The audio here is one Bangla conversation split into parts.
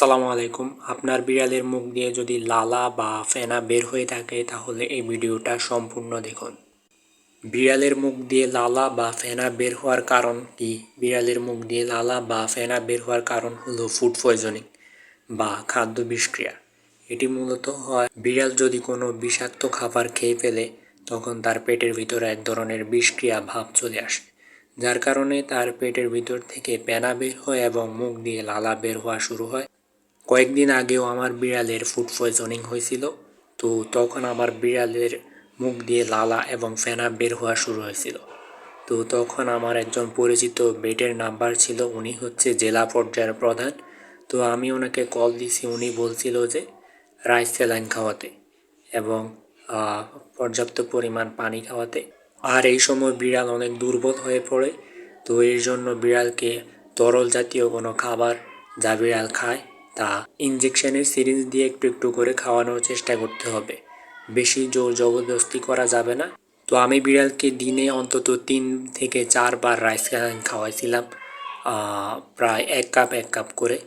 আসসালামু আলাইকুম। আপনার বিড়ালের মুখ দিয়ে যদি লালা বা ফেনা বের হয়ে থাকে, তাহলে এই ভিডিওটা সম্পূর্ণ দেখুন। বিড়ালের মুখ দিয়ে লালা বা ফেনা বের হওয়ার কারণ কি? বিড়ালের মুখ দিয়ে লালা বা ফেনা বের হওয়ার কারণ হলো ফুড পয়জনিং বা খাদ্য বিষক্রিয়া। এটি মূলত হয় বিড়াল যদি কোনো বিষাক্ত খাবার খেয়ে ফেলে, তখন তার পেটের ভিতরে এক ধরনের বিষক্রিয়া ভাব চলে আসে, যার কারণে তার পেটের ভিতর থেকে পেনা বের হয় এবং মুখ দিয়ে লালা বের হওয়া শুরু হয়। কয়েকদিন আগেও আমার বিড়ালের ফুড পয়জনিং হয়েছিল, তো তখন আমার বিড়ালের মুখ দিয়ে লালা এবং ফেনা বের হওয়া শুরু হয়েছিল। তো তখন আমার একজন পরিচিত বেডের নাম্বার ছিল, উনি হচ্ছে জেলা পর্যায়ের প্রধান। তো আমি ওনাকে কল দিছি, উনি বলছিল যে রাইস স্যালাইন খাওয়াতে এবং পর্যাপ্ত পরিমাণ পানি খাওয়াতে। আর এই সময় বিড়াল অনেক দুর্বল হয়ে পড়ে, তো এর জন্য বিড়ালকে তরল জাতীয় কোনো খাবার যা বিড়াল খায় তা ইঞ্জেকশনের সিরিঞ্জ দিয়ে একটু একটু করে খাওয়ানোর চেষ্টা করতে হবে। বেশি জোর জবরদস্তি করা যাবে না। তো আমি বিড়ালকে দিনে অন্তত তিন থেকে চারবার রাইস খাওয়াইছিলাম প্রায় এক কাপ এক কাপ করে।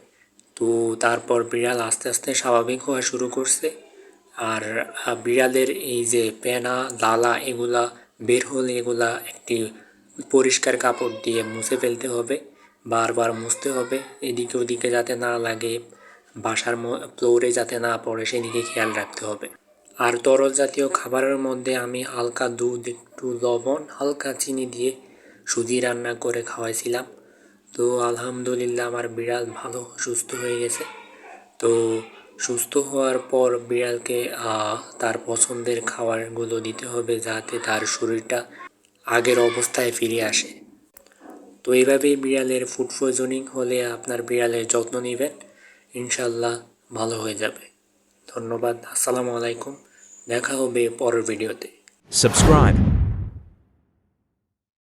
তো তারপর বিড়াল আস্তে আস্তে স্বাভাবিক হওয়া শুরু করছে। আর বিড়ালের এই যে পেনা লালা এগুলা বের হলে এগুলা একটি পরিষ্কার কাপড় দিয়ে মুছে ফেলতে হবে, বারবার মুছতে হবে, এদিকে ওদিকে যাতে না লাগে। বাসার ফ্লোরে যাতে না পড়ে, সেদিকে খেয়াল রাখতে হবে। আর তরল জাতীয় খাবারের মধ্যে আমি হালকা দুধ, একটু লবণ, হালকা চিনি দিয়ে সুজি রান্না করে খাওয়াইছিলাম। তো আলহামদুলিল্লাহ আমার বিড়াল ভালো, সুস্থ হয়ে গেছে। তো সুস্থ হওয়ার পর বিড়ালকে তার পছন্দের খাবারগুলো দিতে হবে যাতে তার শরীরটা আগের অবস্থায় ফিরে আসে। তো এইভাবেই বিড়ালের ফুড পয়জনিং হলে আপনার বিড়ালের যত্ন নেবেন। ইনশাল্লাহ ভালো হয়ে যাবে ধন্যবাদ আসসালামু আলাইকুম দেখা হবে পরের ভিডিওতে Subscribe.